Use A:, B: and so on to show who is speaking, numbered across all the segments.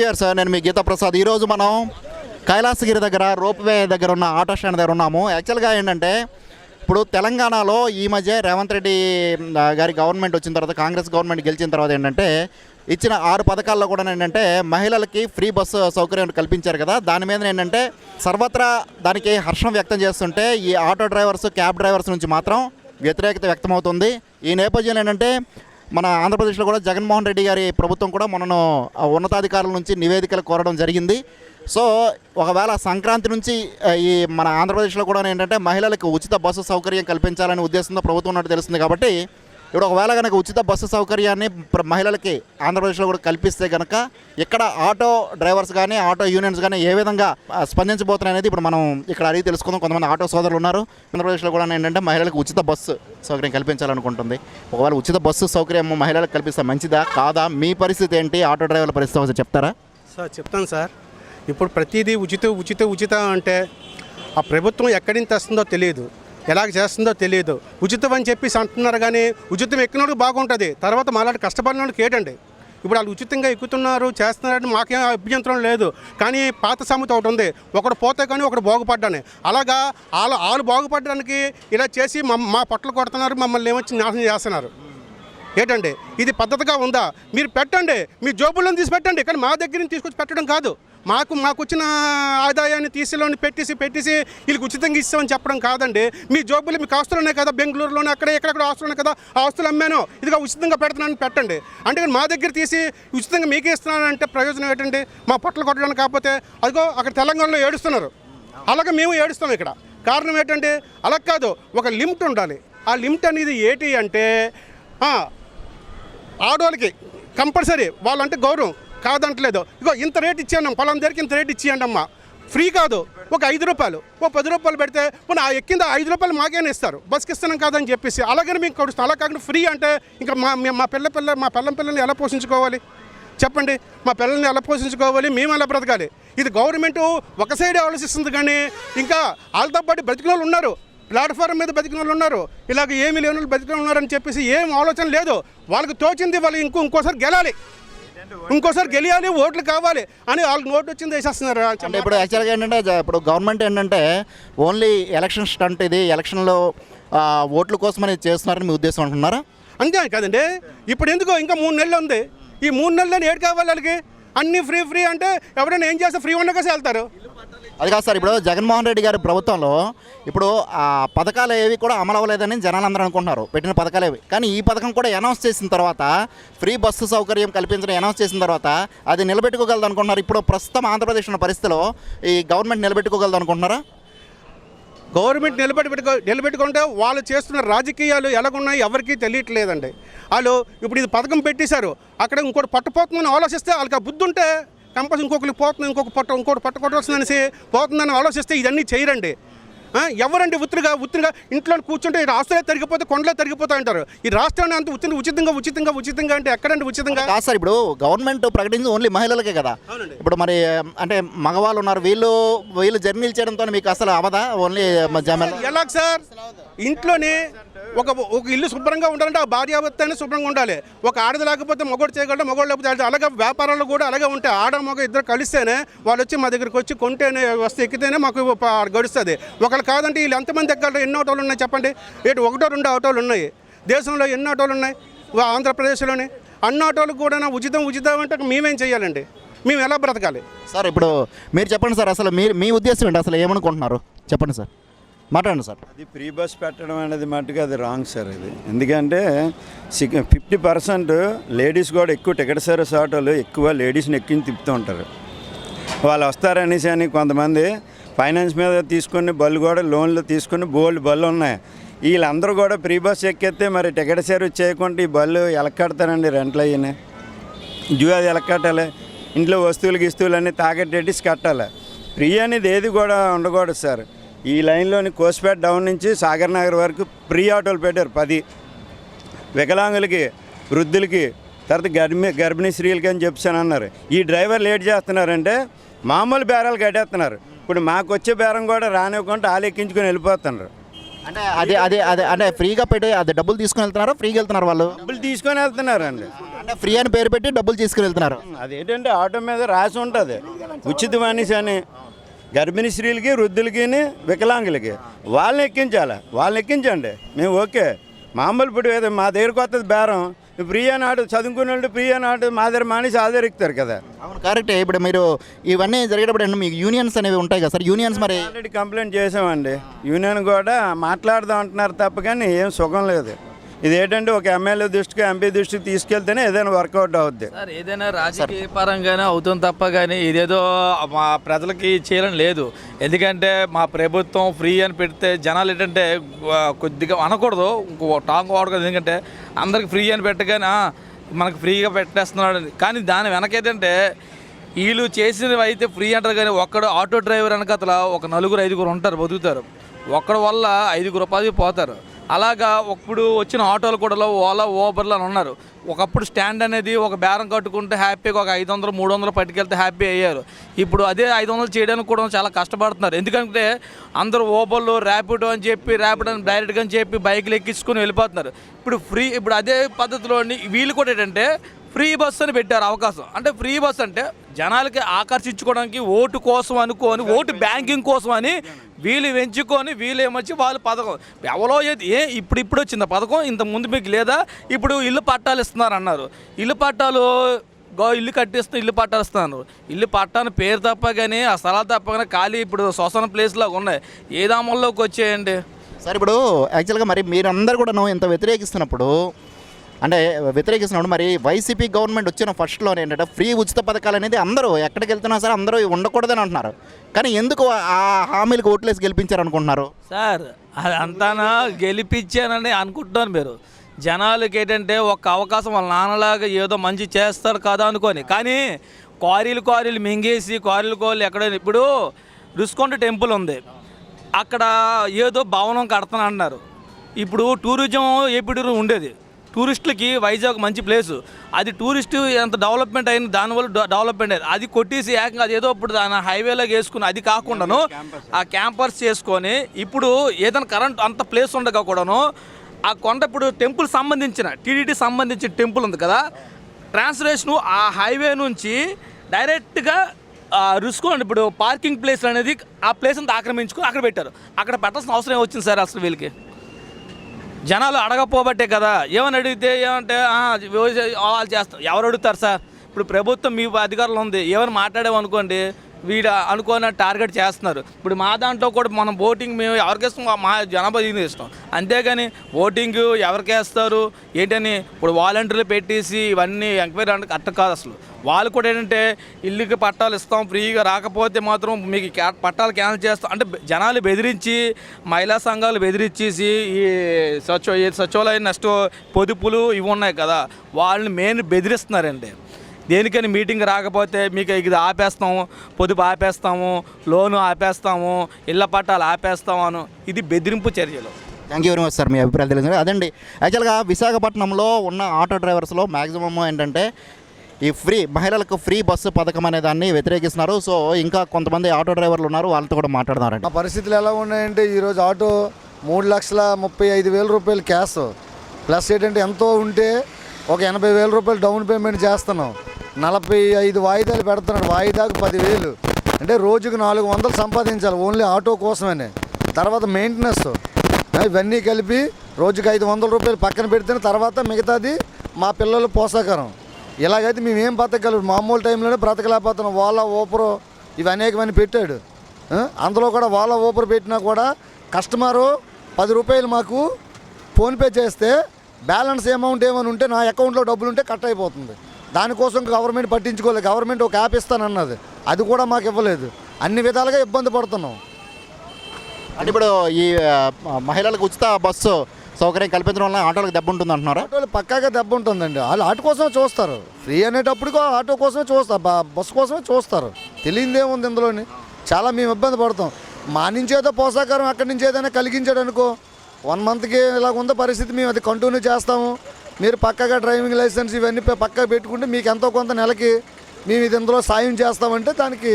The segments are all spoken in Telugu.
A: ఇయర్ సార్ నేను మీ గీతా ప్రసాద్ ఈరోజు మనం కైలాసగిరి దగ్గర రోప్వే దగ్గర ఉన్న ఆటో స్టాండ్ దగ్గర ఉన్నాము. యాక్చువల్గా ఏంటంటే ఇప్పుడు తెలంగాణలో ఈ మధ్య రేవంత్ రెడ్డి గారి గవర్నమెంట్ వచ్చిన తర్వాత కాంగ్రెస్ గవర్నమెంట్ గెలిచిన తర్వాత ఏంటంటే ఇచ్చిన ఆరు పథకాల్లో కూడా ఏంటంటే మహిళలకి ఫ్రీ బస్సు సౌకర్యం కల్పించారు కదా. దాని మీద ఏంటంటే సర్వత్రా దానికి హర్షం వ్యక్తం చేస్తుంటే ఈ ఆటో డ్రైవర్స్ క్యాబ్ డ్రైవర్స్ నుంచి మాత్రం వ్యతిరేకత వ్యక్తమవుతుంది. ఈ నేపథ్యంలో ఏంటంటే మన ఆంధ్రప్రదేశ్లో కూడా జగన్మోహన్ రెడ్డి గారి ప్రభుత్వం కూడా మనను ఉన్నతాధికారుల నుంచి నివేదికలు కోరడం జరిగింది. సో ఒకవేళ సంక్రాంతి నుంచి ఈ మన ఆంధ్రప్రదేశ్లో కూడా ఏంటంటే మహిళలకు ఉచిత బస్సు సౌకర్యం కల్పించాలనే ఉద్దేశంతో ప్రభుత్వం ఉన్నట్టు తెలుస్తుంది కాబట్టి ఇప్పుడు ఒకవేళ కనుక ఉచిత బస్సు సౌకర్యాన్ని మహిళలకి ఆంధ్రప్రదేశ్లో కూడా కల్పిస్తే కనుక ఇక్కడ ఆటో డ్రైవర్స్ కానీ ఆటో యూనియన్స్ కానీ ఏ విధంగా స్పందించబోతున్నాయి అనేది ఇప్పుడు మనం ఇక్కడ అడిగి తెలుసుకుందాం. కొంతమంది ఆటో సోదరులు ఉన్నారు. ఆంధ్రప్రదేశ్లో కూడా ఏంటంటే మహిళలకు ఉచిత బస్సు సౌకర్యం కల్పించాలనుకుంటుంది. ఒకవేళ ఉచిత బస్సు సౌకర్యం మహిళలకు కల్పిస్తే మంచిదా కాదా? మీ పరిస్థితి ఏంటి? ఆటో డ్రైవర్ల పరిస్థితి ఒకసారి చెప్తారా?
B: సార్ చెప్తాను సార్. ఇప్పుడు ప్రతిదీ ఉచిత ఉచిత ఉచిత అంటే ఆ ప్రభుత్వం ఎక్కడి నుంచి తెస్తుందో తెలియదు. ఎలాగ చేస్తుందో తెలియదు ఉచితం అని చెప్పేసి అంటున్నారు కానీ ఉచితం ఎక్కినోడు బాగుంటుంది. తర్వాత మాలాంటి కష్టపడినోడికి ఏటండి? ఇప్పుడు వాళ్ళు ఉచితంగా ఎక్కుతున్నారు చేస్తున్నారని మాకేం అభ్యంతరం లేదు. కానీ పాత సామెత ఒకటి ఉంది. ఒకడు పోతే కానీ ఒకడు బాగుపడ్డాను. అలాగా వాళ్ళ వాళ్ళు బాగుపడడానికి ఇలా చేసి మా పొట్టలు కొడుతున్నారు మమ్మల్ని ఏమొచ్చి నాశనం చేస్తున్నారు. ఏంటండి? ఇది పద్ధతిగా ఉందా? మీరు పెట్టండి. మీ జోబుల్లో తీసి పెట్టండి. కానీ మా దగ్గర నుంచి తీసుకొచ్చి పెట్టడం కాదు. మాకు మాకు వచ్చిన ఆదాయాన్ని తీసిలోని పెట్టేసి పెట్టేసి వీళ్ళకి ఉచితంగా ఇస్తామని చెప్పడం కాదండి. మీ జోబులు మీకు ఆస్తులు ఉన్నాయి కదా బెంగళూరులోనే అక్కడ ఎక్కడెక్కడ ఆస్తులు ఉన్నాయి కదా ఆ ఆస్తులు అమ్మాను. ఇదిగా ఉచితంగా పెడుతున్నాను పెట్టండి. అంటే మా దగ్గర తీసి ఉచితంగా మీకే ఇస్తున్నాను అంటే ప్రయోజనం ఏంటండి? మా పొట్టలు కొట్టడానికి కాకపోతే అదిగో అక్కడ తెలంగాణలో ఏడుస్తున్నారు. అలాగే మేము ఏడుస్తాం ఇక్కడ. కారణం ఏంటంటే అలా కాదు ఒక లిమిట్ ఉండాలి. ఆ లిమిట్ అనేది ఏంటి అంటే ఆడవాళ్ళకి కంపల్సరీ వాళ్ళంటే గౌరవం. కాదంటలేదు. ఇగో ఇంత రేట్ ఇచ్చేయండి పొలం దగ్గరికి ఇంత రేట్ ఇచ్చేయండి అమ్మా. ఫ్రీ కాదు. ఒక ఐదు రూపాయలు ఓ పది రూపాయలు పెడితే పోనీ ఆ ఎక్కింది? ఐదు రూపాయలు మాకేనే ఇస్తారు. బస్కి ఇస్తున్నాం కాదని చెప్పేసి అలాగని మీకు కొడుస్తాం అలా కాకుండా ఫ్రీ అంటే ఇంకా మా మా పిల్ల పిల్ల మా పిల్లం పిల్లల్ని ఎలా పోషించుకోవాలి? చెప్పండి. మా పిల్లల్ని ఎలా పోషించుకోవాలి? మేము ఎలా బ్రతకాలి? ఇది గవర్నమెంట్ ఒక సైడ్ ఆలోచిస్తుంది కానీ ఇంకా వాళ్ళతో పాటు బ్రతికిన వాళ్ళు ఉన్నారు. ప్లాట్ఫారం మీద బతికిన వాళ్ళు ఉన్నారు. ఇలాగ ఏమి లేని వాళ్ళు బతికిన వాళ్ళు ఉన్నారని చెప్పేసి ఏం ఆలోచన లేదు. వాళ్ళకి తోచింది వాళ్ళు ఇంకో ఇంకోసారి గెలాలి. ఇంకోసారి గెలియాలి ఓట్లు కావాలి అని వాళ్ళకి నోటు వచ్చింది వేసేస్తున్నారు.
A: అంటే ఇప్పుడు యాక్చువల్గా ఏంటంటే ఇప్పుడు గవర్నమెంట్ ఏంటంటే ఓన్లీ ఎలక్షన్ స్టంట్ ఇది ఎలక్షన్లో ఓట్ల కోసమని చేస్తున్నారని మీ ఉద్దేశం అంటున్నారా?
B: అంతే కదండి. ఇప్పుడు ఎందుకో ఇంకా మూడు నెలలు ఉంది. ఈ మూడు నెలలు ఏడు కావాలి వాళ్ళకి? అన్నీ ఫ్రీ ఫ్రీ అంటే ఎవరైనా ఏం చేస్తే ఫ్రీ ఉండగానే వెళ్తారు.
A: అది కాదు సార్ ఇప్పుడు జగన్మోహన్ రెడ్డి గారి ప్రభుత్వంలో ఇప్పుడు ఆ పథకాలు ఏవి కూడా అమలు అవ్వలేదని జనాలు అందరూ అనుకుంటున్నారు పెట్టిన పథకాలు ఏవి. కానీ ఈ పథకం కూడా అనౌన్స్ చేసిన తర్వాత ఫ్రీ బస్సు సౌకర్యం కల్పించడం అనౌన్స్ చేసిన తర్వాత అది నిలబెట్టుకోగలదు అనుకుంటున్నారు. ఇప్పుడు ప్రస్తుతం ఆంధ్రప్రదేశ్ ఉన్న పరిస్థితిలో ఈ గవర్నమెంట్ నిలబెట్టుకోగలదు అనుకుంటున్నారా?
B: గవర్నమెంట్ నిలబెట్టి నిలబెట్టుకుంటే వాళ్ళు చేస్తున్న రాజకీయాలు ఎలాగున్నాయి ఎవరికీ తెలియట్లేదండి. వాళ్ళు ఇప్పుడు ఇది పథకం పెట్టేశారు అక్కడ ఇంకోటి పట్టుపోతుందని ఆలోచిస్తే వాళ్ళకి ఆ బుద్ధి ఉంటే కంపల్సరీ ఇంకొకరికి పోతుంది ఇంకొక పట్ట ఇంకోటి పట్టుకొట్టవలసిందనేసి పోతుందని ఆలోచిస్తే ఇవన్నీ చేయరండి. ఎవరండి ఉత్తిరిగా ఉత్తిరిగా ఇంట్లో కూర్చుంటే ఈ ఆస్తులే తరిగిపోతే కొండలే తరిగిపోతాయి అంటారు. ఈ రాష్ట్రాన్ని అంత ఉచిత ఉచితంగా ఉచితంగా ఉచితంగా అంటే ఎక్కడండి ఉచితంగా?
A: కాదు సార్ ఇప్పుడు గవర్నమెంట్ ప్రకటించి ఓన్లీ మహిళలకే కదా. ఇప్పుడు మరి అంటే మగవాళ్ళు ఉన్నారు వీళ్ళు వీళ్ళు జర్నీలు చేయడంతో మీకు అసలు అవదా? ఓన్లీ
B: ఎలాగ సార్? ఇంట్లోనే ఒక ఒక ఇల్లు శుభ్రంగా ఉండాలంటే ఆ భార్యాభర్తనే శుభ్రంగా ఉండాలి. ఒక ఆడది లేకపోతే మగోడు చేయగలడు? మగోడు లేకపోతే అలాగే వ్యాపారాలు కూడా అలాగే ఉంటాయి. ఆడ మగ ఇద్దరు కలిస్తేనే వాళ్ళు వచ్చి మా దగ్గరికి వచ్చి కొంటేనే వస్తే ఎక్కితేనే మాకు గడుస్తుంది. ఒకళ్ళు కాదంటే వీళ్ళు ఎంతమంది ఎక్కగలరు ఎన్ని ఆటోలు ఉన్నాయి చెప్పండి? ఏటు ఒకటో రెండు ఆటోలు ఉన్నాయి. దేశంలో ఎన్ని ఆటోలు ఉన్నాయి? ఆంధ్రప్రదేశ్లోనే అన్ని ఆటోలకు కూడా ఉచితం ఉచితం అంటే మేమేం చేయాలండి మేము ఎలా బ్రతకాలి?
A: సార్ ఇప్పుడు మీరు చెప్పండి సార్ అసలు మీరు మీ ఉద్దేశం ఏంటి? అసలు ఏమనుకుంటున్నారు? చెప్పండి సార్. మాట్లాడండి సార్.
C: అది ఫ్రీ బస్ పెట్టడం అనేది మటుకు అది రాంగ్ సార్ ఇది ఎందుకంటే ఫిఫ్టీ పర్సెంట్ లేడీస్ కూడా ఎక్కువ టికెట్ సర్వీస్ ఆటోలు ఎక్కువ లేడీస్ని ఎక్కించి తిప్పుతూ ఉంటారు. వాళ్ళు వస్తారనేసి అని కొంతమంది ఫైనాన్స్ మీద తీసుకొని బళ్ళు కూడా లోన్లు తీసుకొని బోల్డ్ బళ్ళు ఉన్నాయి. వీళ్ళందరూ కూడా ఫ్రీ బస్ ఎక్కితే మరి టికెట్ సర్వీస్ చేయకుండా ఈ బళ్ళు ఎలక్కడతారండి రెంట్లు అయ్యి డ్యూ అది ఎలా కట్టాలి ఇంట్లో వస్తువులు గిస్తువులు అన్నీ తాకట్టేసి కట్టాలి. ఫ్రీ అనేది ఏది కూడా ఉండకూడదు సార్. ఈ లైన్లోని కోస్పేట డౌన్ నుంచి సాగర్ నగర్ వరకు ఫ్రీ ఆటోలు పెట్టారు. పది వికలాంగులకి వృద్ధులకి తర్వాత గర్భిణి గర్భిణీ స్త్రీలకి అని చెప్పాను అన్నారు. ఈ డ్రైవర్ లేట్ చేస్తున్నారంటే మామూలు బేరాలు కట్టేస్తున్నారు. ఇప్పుడు మాకు వచ్చే బేరం కూడా రానివ్వకుండా వాళ్ళు ఎక్కించుకొని వెళ్ళిపోతున్నారు.
A: అంటే అదే అదే అదే అంటే ఫ్రీగా పెట్టి అది డబ్బులు తీసుకుని వెళ్తున్నారా? ఫ్రీగా వెళ్తున్నారు వాళ్ళు?
C: డబ్బులు తీసుకొని వెళ్తున్నారండి.
A: అంటే ఫ్రీ అని పేరు పెట్టి డబ్బులు తీసుకుని వెళ్తున్నారు.
C: అదేంటంటే ఆటో మీద రాసి ఉంటుంది. ఉచిత మనిషి అని. గర్భిణీ స్త్రీలకి వృద్ధులకి వికలాంగులకి. వాళ్ళని ఎక్కించాలి. వాళ్ళని ఎక్కించండి. మేము ఓకే. మామూలు ఇప్పుడు ఏదో మా దగ్గరకు వస్తుంది బేరం. ఫ్రీ అని ఆడు చదువుకునే వాళ్ళు ఫ్రీ అని ఆడు మా దగ్గర మానేసి ఆ దగ్గర ఎక్కుతారు కదా.
A: అవును కరెక్టే ఇప్పుడు మీరు ఇవన్నీ జరిగేటప్పుడు మీకు యూనియన్స్ అనేవి ఉంటాయి కదా సార్? యూనియన్స్ మరి
C: ఆల్రెడీ కంప్లైంట్ చేసామండి యూనియన్ కూడా మాట్లాడదాం అంటున్నారు తప్ప కానీ ఏం సుఖం లేదు. ఇది ఏంటంటే ఒక ఎమ్మెల్యే దృష్టికి ఎంపీ దృష్టికి తీసుకెళ్తేనే ఏదైనా వర్కౌట్ అవుద్ది.
D: సార్ ఏదైనా రాజకీయ పరంగానే అవుతుంది తప్ప కానీ ఇదేదో మా ప్రజలకి చేయాలని లేదు. ఎందుకంటే మా ప్రభుత్వం ఫ్రీ అని పెడితే జనాలు ఏంటంటే కొద్దిగా అనకూడదు. ఇంకో టాంగ్ వాడకూడదు ఎందుకంటే అందరికి ఫ్రీ అని పెట్టగానే "ఆ, మనకు ఫ్రీగా పెట్టేస్తున్నాడు. అని." కానీ దాని వెనక ఏంటంటే వీళ్ళు చేసినవి అయితే ఫ్రీ అంటారు కానీ ఒక్కడు ఆటో డ్రైవర్ వెనకతల ఒక నలుగురు ఐదుగురు ఉంటారు బతుకుతారు. ఒక్కడి వల్ల ఐదుగురు ఉపాధి పోతారు. అలాగా ఇప్పుడు వచ్చిన ఆటోలు కూడా ఓలా ఓబర్లు అని ఉన్నారు. ఒకప్పుడు స్టాండ్ అనేది ఒక బేరం కట్టుకుంటే హ్యాపీగా ఒక ఐదు వందలు మూడు వందలు పట్టుకెళ్తే హ్యాపీ అయ్యారు. ఇప్పుడు అదే ఐదు వందలు చేయడానికి కూడా చాలా కష్టపడుతున్నారు. ఎందుకంటే అందరూ ఓబర్లు ర్యాపిడో అని చెప్పి ర్యాపిడ్ అని డైరెక్ట్గా అని చెప్పి బైక్లు ఎక్కించుకొని వెళ్ళిపోతున్నారు. ఇప్పుడు ఫ్రీ ఇప్పుడు అదే పద్ధతిలోని వీళ్ళు కూడా ఏంటంటే ఫ్రీ బస్ అని పెట్టారు అవకాశం. అంటే ఫ్రీ బస్ అంటే జనాలకి ఆకర్షించుకోవడానికి ఓటు కోసం అనుకోని ఓటు బ్యాంకింగ్ కోసం అని వీళ్ళు పెంచుకొని వీళ్ళు ఏమొచ్చి వాళ్ళు పథకం. ఎవరో ఏది ఏ ఇప్పుడు ఇప్పుడు వచ్చింది ఆ పథకం ఇంత ముందు మీకు లేదా? ఇప్పుడు ఇల్లు పట్టాలు ఇస్తున్నారు అన్నారు ఇల్లు పట్టాలు గో ఇల్లు కట్టిస్తూ ఇల్లు పట్టాలు ఇస్తున్నారు. ఇల్లు పట్టాను పేరు తప్ప కానీ ఆ స్థలాలు తప్ప కానీ ఖాళీ ఇప్పుడు శ్వసన ప్లేస్ లాగా ఉన్నాయి. ఏ దామల్లోకి వచ్చేయండి?
A: సార్ ఇప్పుడు యాక్చువల్గా మరి మీరందరూ కూడా ఇంత వ్యతిరేకిస్తున్నప్పుడు అంటే వ్యతిరేకిస్తున్నాడు మరి వైసీపీ గవర్నమెంట్ వచ్చిన ఫస్ట్లో ఏంటంటే ఫ్రీ ఉచిత పథకాలు అనేది అందరూ ఎక్కడికి వెళ్తున్నా సరే అందరూ ఉండకూడదని అంటున్నారు. కానీ ఎందుకు ఆ హామీలకు ఓట్లేసి గెలిపించారు అనుకుంటున్నారు
D: సార్ అదంతానా గెలిపించానని అనుకుంటున్నాను మీరు. జనాలకి ఏంటంటే ఒక అవకాశం వాళ్ళ నాన్నలాగా ఏదో మంచి చేస్తారు కదా అనుకొని. కానీ క్వారీలు క్వారీలు మింగేసి క్వారీలు కోళ్ళు ఎక్కడ ఇప్పుడు రుస్కొండ టెంపుల్ ఉంది. అక్కడ ఏదో భవనం కడతాను అన్నారు ఇప్పుడు టూరిజం ఏపీ ఉండేది. టూరిస్టులకి వైజాగ్ మంచి ప్లేసు. అది టూరిస్ట్ ఎంత డెవలప్మెంట్ అయింది దానివల్ల డెవలప్మెంట్ అయింది. అది కొట్టేసి ఏకంగా అది ఏదో ఇప్పుడు దాని హైవేలోకి వేసుకుని అది కాకుండాను ఆ క్యాంపస్ చేసుకొని ఇప్పుడు ఏదైనా కరెంట్ అంత ప్లేస్ ఉండగా కూడాను ఆ కొండ ఇప్పుడు టెంపుల్ సంబంధించిన టీడీటీ సంబంధించిన టెంపుల్ ఉంది కదా ట్రాన్స్లేషన్ ఆ హైవే నుంచి డైరెక్ట్గా రుసుకోండి ఇప్పుడు పార్కింగ్ ప్లేస్ అనేది ఆ ప్లేస్ అంతా ఆక్రమించుకొని అక్కడ పెట్టారు. అక్కడ పెట్టాల్సిన అవసరం ఏమొచ్చింది సార్ అసలు వీళ్ళకి? జనాలు అడగపోబట్టే కదా. ఏమని అడిగితే ఏమంటే వాళ్ళు చేస్తారు ఎవరు అడుగుతారు సార్? ఇప్పుడు ప్రభుత్వం మీ అధికారులు ఉంది. ఏమైనా మాట్లాడేమనుకోండి వీడు అనుకోని టార్గెట్ చేస్తున్నారు. ఇప్పుడు మా దాంట్లో కూడా మనం ఓటింగ్ మేము ఎవరికేస్తాం మా జనాభా ఇస్తాం. అంతేగాని ఓటింగ్ ఎవరికేస్తారు ఏంటని ఇప్పుడు వాలంటీర్లు పెట్టేసి ఇవన్నీ ఎంక్వైరీ అంటే కరెక్ట్ కాదు అసలు. వాళ్ళు కూడా ఏంటంటే ఇల్లుకి పట్టాలు ఇస్తాం ఫ్రీగా రాకపోతే మాత్రం మీకు పట్టాలు క్యాన్సిల్ చేస్తాం. అంటే జనాలు బెదిరించి మహిళా సంఘాలు బెదిరించేసి ఈ సచివ ఈ సచివాలయం నెక్స్ట్ పొదుపులు ఇవి ఉన్నాయి కదా వాళ్ళని మెయిన్ బెదిరిస్తున్నారండి. దేనికని మీటింగ్ రాకపోతే మీకు ఇది ఆపేస్తాము పొదుపు ఆపేస్తాము లోను ఆపేస్తాము ఇళ్ళ పట్టాలు ఆపేస్తాము అను ఇది బెదిరింపు చర్యలు.
A: Thank you very much sir మీ అభిప్రాయాలు తెలియదు అదండి యాక్చువల్గా విశాఖపట్నంలో ఉన్న ఆటో డ్రైవర్స్లో మ్యాక్సిమమ్ ఏంటంటే ఈ ఫ్రీ మహిళలకు ఫ్రీ బస్సు పథకం అనే దాన్ని వ్యతిరేకిస్తున్నారు. సో ఇంకా కొంతమంది ఆటో డ్రైవర్లు ఉన్నారు. వాళ్ళతో కూడా మాట్లాడదామండి.
E: ఆ పరిస్థితులు ఎలా ఉన్నాయంటే ఈరోజు ఆటో మూడు లక్షల ముప్పై ఐదు వేల రూపాయలు క్యాష్. ప్లస్ ఏంటంటే ఎంతో ఉంటే ఒక ఎనభై వేల రూపాయలు డౌన్ పేమెంట్ చేస్తున్నాం. నలభై ఐదు వాయిదాలు పెడుతున్నాడు. వాయిదాకు పదివేలు. అంటే రోజుకు నాలుగు వందలు సంపాదించాలి. ఓన్లీ ఆటో కోసమనే. తర్వాత మెయింటెనెన్స్. ఇవన్నీ కలిపి రోజుకి ఐదు వందల రూపాయలు పక్కన పెడితేనే తర్వాత మిగతాది మా పిల్లలు పోషాకరం ఇలాగైతే మేము ఏం బతకగలం మామూలు టైంలోనే బ్రతకలేకపోతున్నాం. వాళ్ళ ఊపరు ఇవి అనేకమని పెట్టాడు. అందులో కూడా వాళ్ళ ఊపరు పెట్టినా కూడా కస్టమరు పది రూపాయలు మాకు ఫోన్పే చేస్తే బ్యాలెన్స్ అమౌంట్ ఏమైనా ఉంటే నా అకౌంట్లో డబ్బులు ఉంటే కట్ అయిపోతుంది. దానికోసం గవర్నమెంట్ పట్టించుకోలేదు గవర్నమెంట్ ఒక యాప్ ఇస్తానన్నది అది కూడా మాకు ఇవ్వలేదు. అన్ని విధాలుగా ఇబ్బంది పడుతున్నాం.
A: అంటే ఇప్పుడు ఈ మహిళలకు ఉచిత బస్సు సౌకర్యం కల్పించడం వల్ల ఆటోలకు దెబ్బ ఉంటుంది అంటున్నారా?
E: ఆటోలు పక్కాగా దెబ్బ ఉంటుందండి. వాళ్ళు ఆటో కోసమే చూస్తారు. ఫ్రీ అనేటప్పుడు ఆటో కోసమే చూస్తారు. బ- బస్సు కోసమే చూస్తారు. తెలియదేముంది ఇందులోని. చాలా మేము ఇబ్బంది పడతాం. మా నుంచి ఏదో పోషాకారం అక్కడి నుంచి ఏదైనా కలిగించాడు అనుకో వన్ మంత్కి ఇలాగ ఉందో పరిస్థితి మేము అది కంటిన్యూ చేస్తాము. మీరు పక్కగా డ్రైవింగ్ లైసెన్స్ ఇవన్నీ పక్కగా పెట్టుకుంటే మీకు ఎంతో కొంత నెలకి మేము ఇది ఇందులో సాయం చేస్తామంటే దానికి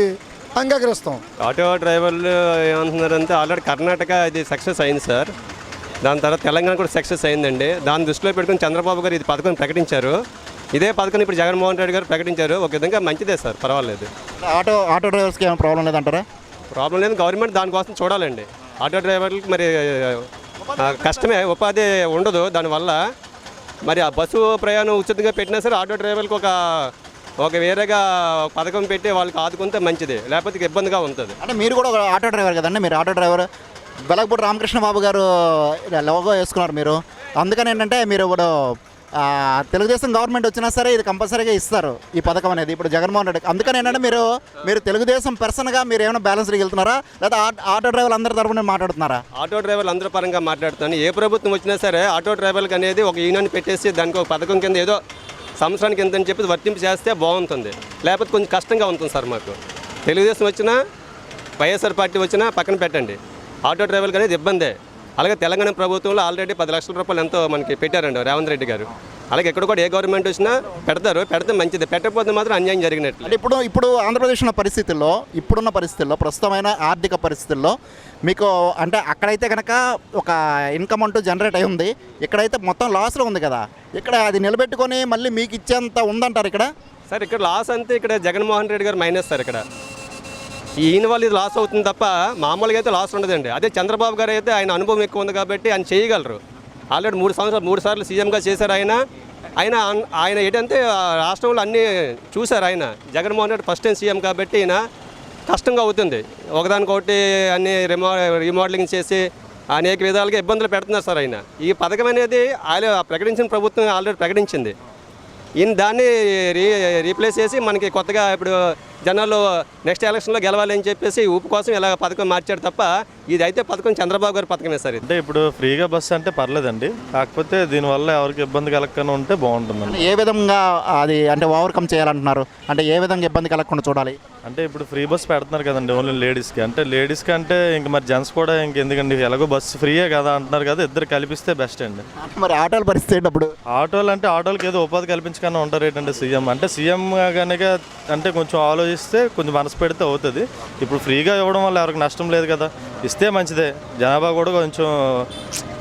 E: అంగీకరిస్తాం.
F: ఆటో డ్రైవర్లు ఏమంటున్నారంటే ఆల్రెడీ కర్ణాటక ఇది సక్సెస్ అయింది సార్. దాని తర్వాత తెలంగాణ కూడా సక్సెస్ అయిందండి. దాన్ని దృష్టిలో పెట్టుకుని చంద్రబాబు గారు ఇది పథకం ప్రకటించారు. ఇదే పథకం ఇప్పుడు జగన్మోహన్ రెడ్డి గారు ప్రకటించారు. ఒక విధంగా మంచిదే సార్ పర్వాలేదు.
A: ఆటో ఆటో డ్రైవర్స్కి ఏమైనా ప్రాబ్లం లేదంటారా?
F: ప్రాబ్లం లేదు. గవర్నమెంట్ దానికోసం చూడాలండి. ఆటో డ్రైవర్లకు మరి కష్టమే. ఉపాధి ఉండదు. దానివల్ల మరి ఆ బస్సు ప్రయాణం ఉచితంగా పెట్టినా సరే ఆటో డ్రైవర్లకు ఒక ఒక వేరేగా పథకం పెట్టి వాళ్ళకి ఆదుకుంటే మంచిది. లేకపోతే ఇబ్బందిగా ఉంటుంది.
A: అంటే మీరు కూడా ఒక ఆటో డ్రైవర్ కదండి. మీరు ఆటో డ్రైవర్. వెలగపూడి రామకృష్ణ బాబు గారు లోగో వేసుకున్నారు మీరు. అందుకని ఏంటంటే మీరు ఇప్పుడు తెలుగుదేశం గవర్నమెంట్ వచ్చినా సరే ఇది కంపల్సరీగా ఇస్తారు ఈ పథకం అనేది ఇప్పుడు జగన్మోహన్ రెడ్డి. అందుకని ఏంటంటే మీరు మీరు తెలుగుదేశం పర్సన్గా మీరు ఏమైనా బ్యాలెన్స్ వెళ్తున్నారా లేదా ఆటో డ్రైవర్లు అందరి తరఫున మాట్లాడుతున్నారా?
F: ఆటో డ్రైవర్లు అందరి పరంగా మాట్లాడుతాను ఏ ప్రభుత్వం వచ్చినా సరే ఆటో డ్రైవర్లకు అనేది ఒక యూనియన్ పెట్టేసి దానికి ఒక పథకం కింద ఏదో సంవత్సరానికి ఎంత అని చెప్పి వర్తింపు చేస్తే బాగుంటుంది. లేకపోతే కొంచెం కష్టంగా ఉంటుంది సార్ మాకు. తెలుగుదేశం వచ్చినా వైఎస్ఆర్ పార్టీ వచ్చినా పక్కన పెట్టండి. ఆటో డ్రైవర్లకు అనేది ఇబ్బందే. అలాగే తెలంగాణ ప్రభుత్వంలో ఆల్రెడీ పది లక్షల రూపాయలు ఎంతో మనకి పెట్టారండి రేవంత్ రెడ్డి గారు. అలాగే ఎక్కడ కూడా ఏ గవర్నమెంట్ వచ్చినా పెడతారు పెడితే మంచిది. పెట్టకపోతే మాత్రం అన్యాయం జరిగినట్లు.
A: అంటే ఇప్పుడు ఇప్పుడు ఆంధ్రప్రదేశ్ ఉన్న పరిస్థితుల్లో ఇప్పుడున్న పరిస్థితుల్లో ప్రస్తుతమైన ఆర్థిక పరిస్థితుల్లో మీకు అంటే అక్కడైతే కనుక ఒక ఇన్కమ్ అంటూ జనరేట్ అయి ఉంది. ఇక్కడైతే మొత్తం లాస్లో ఉంది కదా. ఇక్కడ అది నిలబెట్టుకొని మళ్ళీ మీకు ఇచ్చేంత ఉందంటారు ఇక్కడ?
F: సార్ ఇక్కడ లాస్ అంతే ఇక్కడ జగన్మోహన్ రెడ్డి గారు మైనస్ సార్ ఇక్కడ. ఈయన వాళ్ళు ఇది లాస్ అవుతుంది తప్ప మామూలుగా అయితే లాస్ ఉండదండి. అదే చంద్రబాబు గారు అయితే ఆయన అనుభవం ఎక్కువ ఉంది కాబట్టి ఆయన చేయగలరు. ఆల్రెడీ మూడు సంవత్సరాలు మూడు సార్లు సీఎంగా చేశారు ఆయన. ఆయన ఆయన ఏంటంటే ఆ రాష్ట్రంలో అన్నీ చూశారు ఆయన. Jaganmohan Reddy first time CM కాబట్టి ఈయన కష్టంగా అవుతుంది. ఒకదానికొకటి అన్ని రిమో రీమోడలింగ్ చేసి అనేక విధాలుగా ఇబ్బందులు పెడుతున్నారు సార్ ఆయన. ఈ పథకం అనేది ఆయన ప్రకటించిన ప్రభుత్వం ఆల్రెడీ ప్రకటించింది. ఈయన దాన్ని రీ రీప్లేస్ చేసి మనకి కొత్తగా ఇప్పుడు జనాలు నెక్స్ట్ ఎలక్షన్లో గెలవాలి అని చెప్పేసి ఊపు కోసం ఇలా పథకం మార్చాడు తప్ప ఇది అయితే పథకం చంద్రబాబు గారి పథకమే సార్
G: అంటే ఇప్పుడు ఫ్రీగా బస్సు అంటే పర్లేదండి. కాకపోతే దీనివల్ల ఎవరికి ఇబ్బంది కలగకుండా ఉంటే బాగుంటుందండి.
A: ఏ విధంగా అది అంటే ఓవర్కమ్ చేయాలంటున్నారు? అంటే ఏ విధంగా ఇబ్బంది కలగకుండా చూడాలి?
G: అంటే ఇప్పుడు ఫ్రీ బస్ పెడుతున్నారు కదండి ఓన్లీ లేడీస్కి. అంటే లేడీస్కి అంటే ఇంక మరి జెంట్స్ కూడా ఇంకెందుకండి ఎలాగో బస్సు ఫ్రీయే కదా అంటున్నారు కదా ఇద్దరు కలిపిస్తే బెస్ట్ అండి.
A: మరి ఆటోల పరిస్థితి ఏంటి అప్పుడు?
G: ఆటోలు అంటే ఆటోలకి ఏదో ఉపాధి కల్పించకుండా ఉంటారు ఏంటంటే సీఎం. అంటే సీఎం కనుక అంటే కొంచెం ఆలోచిస్తే కొంచెం మనసు పెడితే అవుతుంది. ఇప్పుడు ఫ్రీగా ఇవ్వడం వల్ల ఎవరికి నష్టం లేదు కదా. ఇస్తే మంచిదే. జనాభా కూడా కొంచెం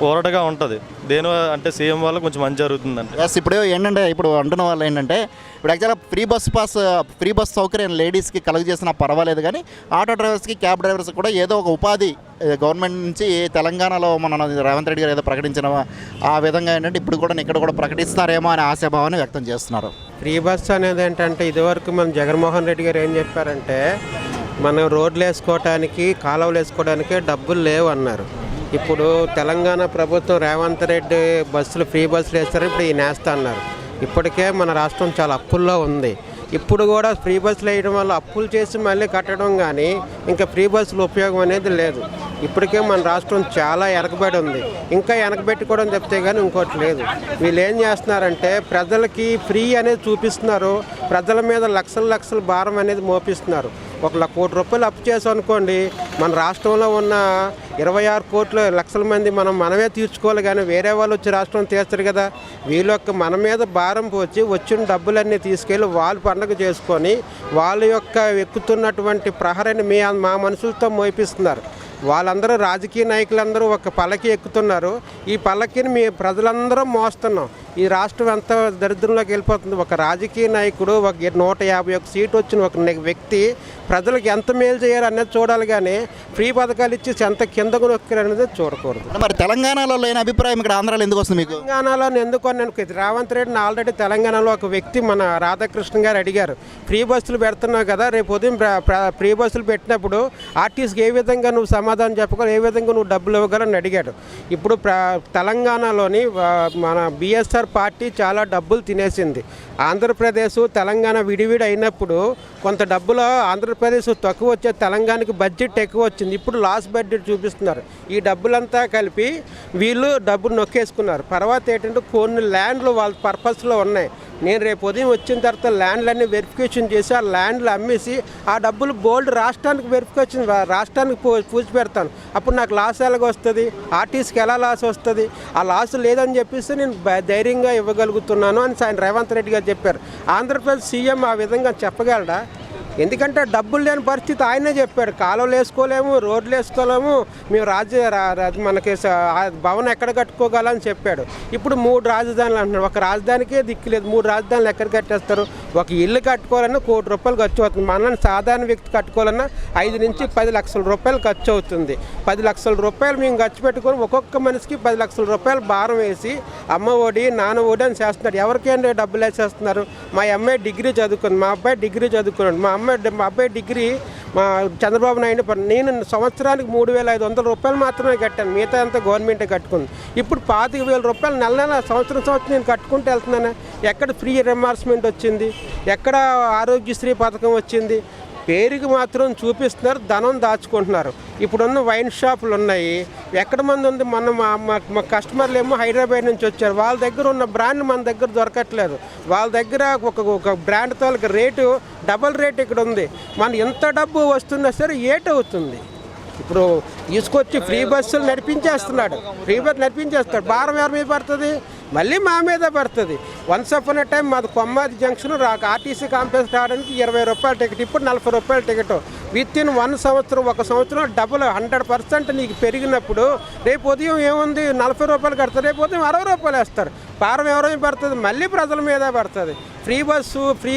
G: ఊరటగా ఉంటుంది. దేని అంటే సీఎం వల్ల కొంచెం మంచి జరుగుతుందండి.
A: ఎస్ ఇప్పుడు ఏంటంటే ఇప్పుడు అంటున్న వాళ్ళు ఏంటంటే ఇప్పుడు యాక్చువల్గా free bus pass free bus సౌకర్యం లేడీస్కి కలుగు చేసినా పర్వాలేదు కానీ ఆటో డ్రైవర్స్కి క్యాబ్ డ్రైవర్స్ కూడా ఏదో ఒక ఉపాధి గవర్నమెంట్ నుంచి తెలంగాణలో మన రేవంత్ రెడ్డి గారు ఏదో ప్రకటించిన ఆ విధంగా ఏంటంటే ఇప్పుడు కూడా ఇక్కడ కూడా ప్రకటిస్తారేమో అనే ఆశాభావాన్ని వ్యక్తం చేస్తున్నారు.
H: ఫ్రీ బస్ అనేది ఏంటంటే ఇదివరకు మనం జగన్మోహన్ రెడ్డి గారు ఏం చెప్పారంటే మనం రోడ్లు వేసుకోవడానికి కాలువలు వేసుకోవడానికి డబ్బులు లేవు అన్నారు. ఇప్పుడు తెలంగాణ ప్రభుత్వం రేవంత్ రెడ్డి బస్సులు ఫ్రీ బస్సులు వేస్తారు ఇప్పుడు ఈ నేస్తా అన్నారు. ఇప్పటికే మన రాష్ట్రం చాలా అప్పుల్లో ఉంది. ఇప్పుడు కూడా ఫ్రీ బస్సులు వేయడం వల్ల అప్పులు చేసి మళ్ళీ కట్టడం కానీ ఇంకా ఫ్రీ బస్సులు ఉపయోగం అనేది లేదు. ఇప్పటికే మన రాష్ట్రం చాలా వెనకబడి ఉంది. ఇంకా వెనకబెట్టుకోవడం చెప్తే కానీ ఇంకోటి లేదు. వీళ్ళు ఏం చేస్తున్నారంటే ప్రజలకి ఫ్రీ అనేది చూపిస్తున్నారు. ప్రజల మీద లక్షల లక్షల భారం అనేది మోపిస్తున్నారు. ఒక కోటి రూపాయలు అప్పు చేసాం అనుకోండి మన రాష్ట్రంలో ఉన్న ఇరవై ఆరు కోట్ల లక్షల మంది మనం మనమే తీర్చుకోవాలి కానీ వేరే వాళ్ళు వచ్చి రాష్ట్రం తీస్తారు కదా. వీళ్ళ యొక్క మన మీద భారం పోచి వచ్చిన డబ్బులన్నీ తీసుకెళ్ళి వాళ్ళు పండగ చేసుకొని వాళ్ళ యొక్క ఎక్కుతున్నటువంటి ప్రహరని మీ మా మనుషులతో మోపిస్తున్నారు. వాళ్ళందరూ రాజకీయ నాయకులందరూ ఒక పల్లకి ఎక్కుతున్నారు. ఈ పల్లకిని మీ ప్రజలందరూ మోస్తున్నాం. ఈ రాష్ట్రం ఎంత దరిద్రంలోకి వెళ్ళిపోతుంది? ఒక రాజకీయ నాయకుడు ఒక నూట యాభై ఒక సీట్ వచ్చిన ఒక వ్యక్తి ప్రజలకు ఎంత మేలు చేయాలి అనేది చూడాలి కానీ ఫ్రీ పథకాలు ఇచ్చి ఎంత కిందకు నొక్కారు అనేది చూడకూడదు.
A: మరి తెలంగాణలో లేని అభిప్రాయం ఇక్కడ ఆంధ్రాలో ఎందుకు వస్తుంది మీకు?
H: తెలంగాణలో ఎందుకు నేను రేవంత్ రెడ్డిని ఆల్రెడీ తెలంగాణలో ఒక వ్యక్తి మన రాధాకృష్ణ గారు అడిగారు. ఫ్రీ బస్సులు పెడుతున్నావు కదా రేపు ఉదయం ఫ్రీ బస్సులు పెట్టినప్పుడు ఆర్టీసీకి ఏ విధంగా నువ్వు సమాధానం చెప్పగలవు ఏ విధంగా నువ్వు డబ్బులు ఇవ్వగలని అడిగాడు. ఇప్పుడు తెలంగాణలోని మన బిఎస్ఆర్ పార్టీ చాలా డబ్బులు తినేసింది. ఆంధ్రప్రదేశ్ తెలంగాణ విడివిడి అయినప్పుడు కొంత డబ్బులు ఆంధ్రప్రదేశ్ తక్కువ వచ్చే తెలంగాణకి బడ్జెట్ ఎక్కువ వచ్చింది. ఇప్పుడు లాస్ బడ్జెట్ చూపిస్తున్నారు. ఈ డబ్బులంతా కలిపి వీళ్ళు డబ్బులు నొక్కేసుకున్నారు. తర్వాత ఏంటంటే కొన్ని ల్యాండ్లు వాళ్ళ పర్పస్లో ఉన్నాయి. నేను రేపు ఉదయం వచ్చిన తర్వాత ల్యాండ్లన్నీ వెరిఫికేషన్ చేసి ఆ ల్యాండ్లు అమ్మేసి ఆ డబ్బులు బోల్డ్ రాష్ట్రానికి వెరిఫికేషన్ రాష్ట్రానికి పూ పూచి పెడతాను అప్పుడు నాకు లాస్ ఎలాగ వస్తుంది ఆర్టీసీకి ఎలా లాస్ వస్తుంది? ఆ లాస్ లేదని చెప్పేసి నేను ధైర్యంగా ఇవ్వగలుగుతున్నాను అని ఆయన రేవంత్ రెడ్డి గారు చెప్పారు. ఆంధ్రప్రదేశ్ సీఎం ఆ విధంగా చెప్పగలడా? ఎందుకంటే డబ్బులు లేని పరిస్థితి ఆయనే చెప్పాడు. కాలువలు వేసుకోలేము రోడ్లు వేసుకోలేము మేము రాజ్య మనకి భవనం ఎక్కడ కట్టుకోగలని చెప్పాడు. ఇప్పుడు మూడు రాజధానులు అంటున్నాడు ఒక రాజధానికే దిక్కు లేదు. మూడు రాజధానులు ఎక్కడ కట్టేస్తారు? ఒక ఇల్లు కట్టుకోవాలన్నా కోటి రూపాయలు ఖర్చు అవుతుంది. మనల్ని సాధారణ వ్యక్తి కట్టుకోవాలన్నా ఐదు నుంచి పది లక్షల రూపాయలు ఖర్చు అవుతుంది. పది లక్షల రూపాయలు మేము ఖర్చు పెట్టుకొని ఒక్కొక్క మనిషికి పది లక్షల రూపాయలు భారం వేసి అమ్మ ఒడి నాన్న ఒడి అని చేస్తున్నారు ఎవరికేంటి డబ్బులు వేసేస్తున్నారు. మా అమ్మాయి డిగ్రీ చదువుకుంది. మా అబ్బాయి డిగ్రీ చదువుకున్నాడు. మా అమ్మాయి మా అబ్బాయి డిగ్రీ మా చంద్రబాబు నాయుడు నేను సంవత్సరానికి మూడు వేల ఐదు వందల రూపాయలు మాత్రమే కట్టాను. మిగతా అంతా గవర్నమెంటే కట్టుకుంది. ఇప్పుడు పాతిక వేల రూపాయలు నెల నెల సంవత్సరం సంవత్సరం నేను కట్టుకుంటూ వెళ్తున్నాను. ఎక్కడ ఫ్రీ రిమార్స్మెంట్ వచ్చింది? ఎక్కడ ఆరోగ్యశ్రీ పథకం వచ్చింది? పేరుకి మాత్రం చూపిస్తున్నారు ధనం దాచుకుంటున్నారు. ఇప్పుడున్న వైన్ షాపులు ఉన్నాయి. ఎక్కడ మంది ఉంది? మన మా కస్టమర్లు ఏమో హైదరాబాద్ నుంచి వచ్చారు. వాళ్ళ దగ్గర ఉన్న బ్రాండ్ మన దగ్గర దొరకట్లేదు. వాళ్ళ దగ్గర ఒక ఒక బ్రాండ్ తాలూకు రేటు డబల్ రేట్ ఇక్కడ ఉంది. మన ఎంత డబ్బు వస్తున్నా సరే ఏట్ అవుతుంది. ఇప్పుడు తీసుకొచ్చి ఫ్రీ బస్సులు నడిపించేస్తున్నాడు. Free bus నడిపించేస్తాడు. భారం ఎవరి మీద పడుతుంది? మళ్ళీ మా మీద పడుతుంది. వన్స్ అప్ టైం మాది కొమ్మాది జంక్షన్ రాక ఆర్టీసీ కాంప్లెక్స్ రావడానికి ఇరవై రూపాయల టికెట్ ఇప్పుడు నలభై రూపాయల టికెట్ విత్ ఇన్ వన్ సంవత్సరం ఒక సంవత్సరం డబుల్ హండ్రెడ్ పర్సెంట్ నీకు పెరిగినప్పుడు రేపు ఉదయం ఏముంది? నలభై రూపాయలు కడతారు. రేపు ఉదయం అరవై రూపాయలు వేస్తారు. పారం ఎవరైనా పడుతుంది? మళ్ళీ ప్రజల మీద పడుతుంది. ఫ్రీ బస్సు ఫ్రీ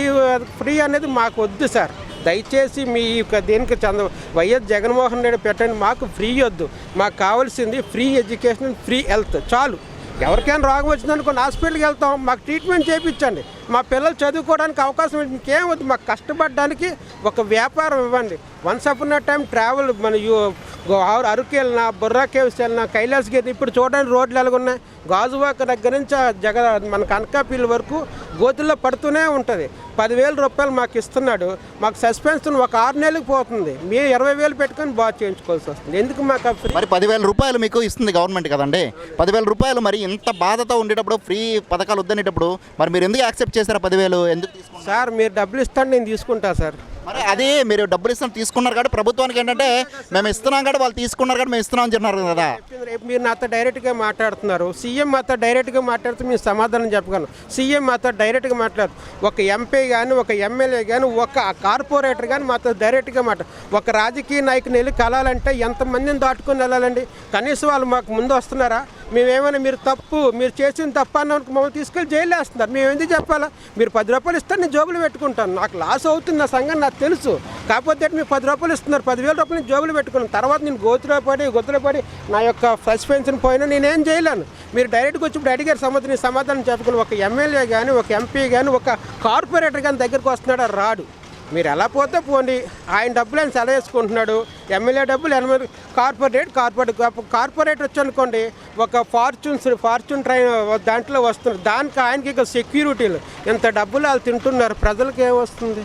H: ఫ్రీ అనేది మాకు వద్దు సార్ దయచేసి మీ యొక్క దీనికి చంద్ర వైఎస్ జగన్మోహన్ రెడ్డి పెట్టండి. మాకు ఫ్రీ వద్దు. మాకు కావాల్సింది ఫ్రీ ఎడ్యుకేషన్ ఫ్రీ హెల్త్ చాలు. ఎవరికైనా రోగం వచ్చిందనుకోండి హాస్పిటల్కి వెళ్తాం. మాకు ట్రీట్మెంట్ చేయించండి మా పిల్లలు చదువుకోవడానికి అవకాశం ఉంది. ఇంకేం వద్దు. మాకు కష్టపడడానికి ఒక వ్యాపారం ఇవ్వండి. వన్స్ అప్ టైం ట్రావెల్ మన యూ ఆరు- అరకు వెళ్ళినా బుర్రా కేవ్స్ వెళ్ళినా కైలాసగిరి ఇప్పుడు చూడండి రోడ్లు ఎలాగున్నాయి? గాజువాక దగ్గర నుంచి ఆ జగ మన కనకాపల్లి వరకు గోతుల్లో పడుతూనే ఉంటుంది. పదివేల రూపాయలు మాకు ఇస్తున్నాడు. మాకు సస్పెన్షన్ ఒక ఆరు నెలలకు పోతుంది. మేము ఇరవై వేలు పెట్టుకొని బాగా చేయించుకోవాల్సి వస్తుంది. ఎందుకు మాకు
A: మరి పదివేల రూపాయలు మీకు ఇస్తుంది గవర్నమెంట్ కదండి. పదివేల రూపాయలు మరి ఇంత బాధతో ఉండేటప్పుడు ఫ్రీ పథకాలు వద్దనేటప్పుడు మరి మీరు ఎందుకు యాక్సెప్ట్ చేశారా పదివేలు? ఎందుకు
H: సార్ మీరు డబ్బులు ఇస్తాను నేను తీసుకుంటా సార్.
A: మరి అది మీరు డబ్బులు ఇస్తాం తీసుకున్నారు కాబట్టి ప్రభుత్వానికి ఏంటంటే మేము ఇస్తున్నాం కాబట్టి వాళ్ళు తీసుకున్నారు కాబట్టి మేము ఇస్తున్నాం అని చెప్పినారు కదా.
H: రేపు మీరు నాతో డైరెక్ట్గా మాట్లాడుతున్నారు. సీఎం మాతో డైరెక్ట్గా మాట్లాడితే మీరు సమాధానం చెప్పగలను సీఎం మాతో డైరెక్ట్గా మాట్లాడు. ఒక ఎంపీ కానీ ఒక ఎమ్మెల్యే కానీ ఒక కార్పొరేటర్ కానీ మాతో డైరెక్ట్గా మాట్లాడు ఒక రాజకీయ నాయకుని వెళ్ళి కలాలంటే ఎంతమందిని దాటుకొని వెళ్ళాలండి? కనీసం వాళ్ళు మాకు ముందు వస్తున్నారా? మేమేమైనా మీరు తప్పు మీరు చేసిన తప్పు అన్న మమ్మల్ని తీసుకెళ్ళి జైలు వేస్తున్నారు. మేము ఎందుకు చెప్పాలా? మీరు పది రూపాయలు ఇస్తే నేను జోబులు పెట్టుకుంటాను. నాకు లాస్ అవుతుంది నా సంఘం నాకు తెలుసు. కాకపోతే మీ పది రూపాయలు ఇస్తున్నారు. పదివేల రూపాయలు జోబులు పెట్టుకున్నాను. తర్వాత నేను గోతులో పడి గొత్తులో పడి నా యొక్క సస్పెన్షన్ పోయినా నేనేం చేయలేను. మీరు డైరెక్ట్గా వచ్చి ఇప్పుడు అడిగారు సమాధానం సమాధానం చెప్పుకుని ఒక ఎమ్మెల్యే కానీ ఒక ఎంపీ కానీ ఒక కార్పొరేటర్ కానీ దగ్గరికి వస్తున్నాడు? రాడు. మీరు ఎలా పోతే పోండి. ఆయన డబ్బులు ఆయన సెలవు వేసుకుంటున్నాడు. ఎమ్మెల్యే డబ్బులు ఎనభై కార్పొరేట్ కార్పొరేట్ కార్పొరేట్ వచ్చి అనుకోండి ఒక ఫార్చ్యూన్స్ ఫార్చ్యూన్ ట్రైన్ దాంట్లో వస్తున్నారు. దానికి ఆయనకి ఇక సెక్యూరిటీలు. ఇంత డబ్బులు వాళ్ళు తింటున్నారు. ప్రజలకు ఏమొస్తుంది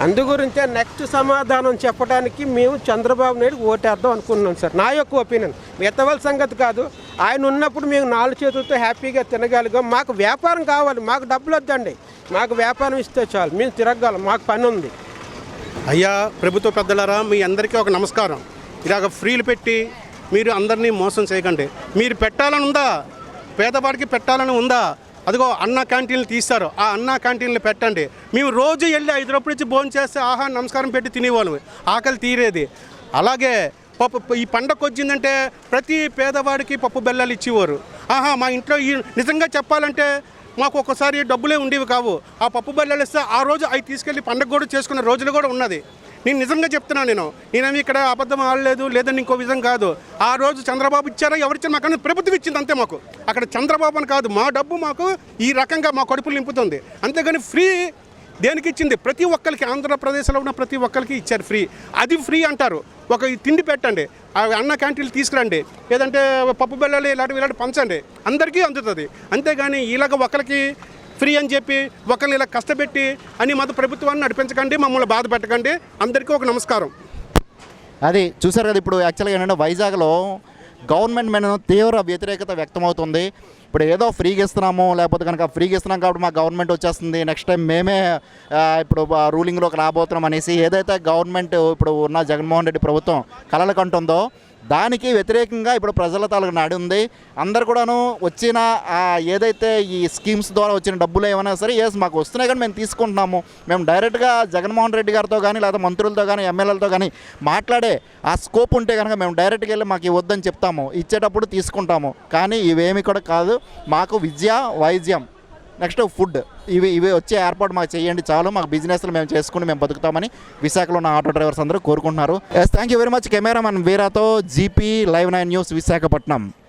H: అందుగురించే నెక్స్ట్ సమాధానం చెప్పడానికి మేము చంద్రబాబు నాయుడు ఓటేద్దాం అనుకున్నాం సార్. నా యొక్క ఒపీనియన్ మిగతా వాళ్ళ సంగతి కాదు. ఆయన ఉన్నప్పుడు మేము నాలుగు చేతులతో హ్యాపీగా తినగలిగాం. మాకు వ్యాపారం కావాలి. మాకు డబ్బులు వద్దండి. మాకు వ్యాపారం ఇస్తే చాలు. మేము తిరగాలి మాకు పని ఉంది.
B: అయ్యా ప్రభుత్వ పెద్దలారా మీ అందరికీ ఒక నమస్కారం. ఇలాగ ఫ్రీలు పెట్టి మీరు అందరినీ మోసం చేయకండి. మీరు పెట్టాలని ఉందా? పేదవాడికి పెట్టాలని ఉందా? అదిగో అన్న క్యాంటీన్లు తీస్తారు. ఆ అన్న క్యాంటీన్లు పెట్టండి. మేము రోజు వెళ్ళి ఐదు రూపాయలు ఇచ్చి భోజనం చేస్తే ఆహా నమస్కారం పెట్టి తినేవాళ్ళం. ఆకలి తీరేది. అలాగే పప్పు ఈ పండగ వచ్చిందంటే ప్రతి పేదవాడికి పప్పు బెల్లాలు ఇచ్చేవారు. ఆహా మా ఇంట్లో ఈ నిజంగా చెప్పాలంటే మాకు ఒక్కసారి డబ్బులే ఉండేవి కావు. ఆ పప్పు బెల్లాలు ఇస్తే ఆ రోజు అవి తీసుకెళ్ళి పండగ కూడా చేసుకునే రోజులు కూడా ఉన్నది. నేను నిజంగా చెప్తున్నాను నేను. నేనేమి ఇక్కడ అబద్ధం ఆడలేదు లేదని ఇంకో విధం కాదు. ఆ రోజు చంద్రబాబు ఇచ్చారా ఎవరిచ్చారు మాకు ప్రభుత్వం ఇచ్చింది అంతే మాకు. అక్కడ చంద్రబాబు అని కాదు మా డబ్బు మాకు ఈ రకంగా మా కడుపులు నింపుతుంది. అంతేగాని ఫ్రీ దేనికి ఇచ్చింది? ప్రతి ఒక్కరికి ఆంధ్రప్రదేశ్లో ఉన్న ప్రతి ఒక్కరికి ఇచ్చారు ఫ్రీ. అది ఫ్రీ అంటారు. ఒక తిండి పెట్టండి అన్న క్యాంటీన్లు తీసుకురండి లేదంటే పప్పు బెల్లలు ఇలాంటివి ఇలాంటి పంచండి. అందరికీ అందుతుంది. అంతేగాని ఇలాగ ఒకరికి ఫ్రీ అని చెప్పి ఒకరిని ఇలా కష్టపెట్టి అని మత ప్రభుత్వాన్ని నడిపించకండి మమ్మల్ని బాధ పెట్టకండి. అందరికీ ఒక నమస్కారం.
A: అది చూసారు కదా ఇప్పుడు యాక్చువల్గా ఏంటంటే వైజాగ్లో గవర్నమెంట్ మీద తీవ్ర వ్యతిరేకత వ్యక్తమవుతుంది. ఇప్పుడు ఏదో ఫ్రీగా ఇస్తున్నాము లేకపోతే కనుక ఫ్రీగా ఇస్తున్నాం కాబట్టి మా గవర్నమెంట్ వచ్చేస్తుంది. నెక్స్ట్ టైం మేమే ఇప్పుడు రూలింగ్లోకి రాబోతున్నాం అనేసి ఏదైతే గవర్నమెంట్ ఇప్పుడు ఉన్న జగన్మోహన్ రెడ్డి ప్రభుత్వం కలలు కంటుందో దానికి వ్యతిరేకంగా ఇప్పుడు ప్రజల తాలూకు నాడి ఉంది. అందరు కూడాను వచ్చిన ఏదైతే ఈ స్కీమ్స్ ద్వారా వచ్చిన డబ్బులు ఏమైనా సరే ఎస్ మాకు వస్తున్నాయి కానీ మేము తీసుకుంటున్నాము. మేము డైరెక్ట్గా జగన్మోహన్ రెడ్డి గారితో కానీ లేదా మంత్రులతో కానీ ఎమ్మెల్యేలతో కానీ మాట్లాడే ఆ స్కోప్ ఉంటే కనుక మేము డైరెక్ట్గా వెళ్ళి మాకు ఇవ్వద్దని చెప్తాము. ఇచ్చేటప్పుడు తీసుకుంటాము. కానీ ఇవేమి కూడా కాదు. మాకు విద్య వైద్యం నెక్స్ట్ ఫుడ్. ఇవి ఇవి వచ్చే ఏర్పాటు మాకు చేయండి చాలు. మాకు బిజినెస్లు మేము చేసుకుని మేము బతుకుతామని విశాఖలో ఉన్న ఆటో డ్రైవర్స్ అందరూ కోరుకుంటున్నారు. Yes thank you very much cameraman వీరాతో GP live nine news Visakhapatnam.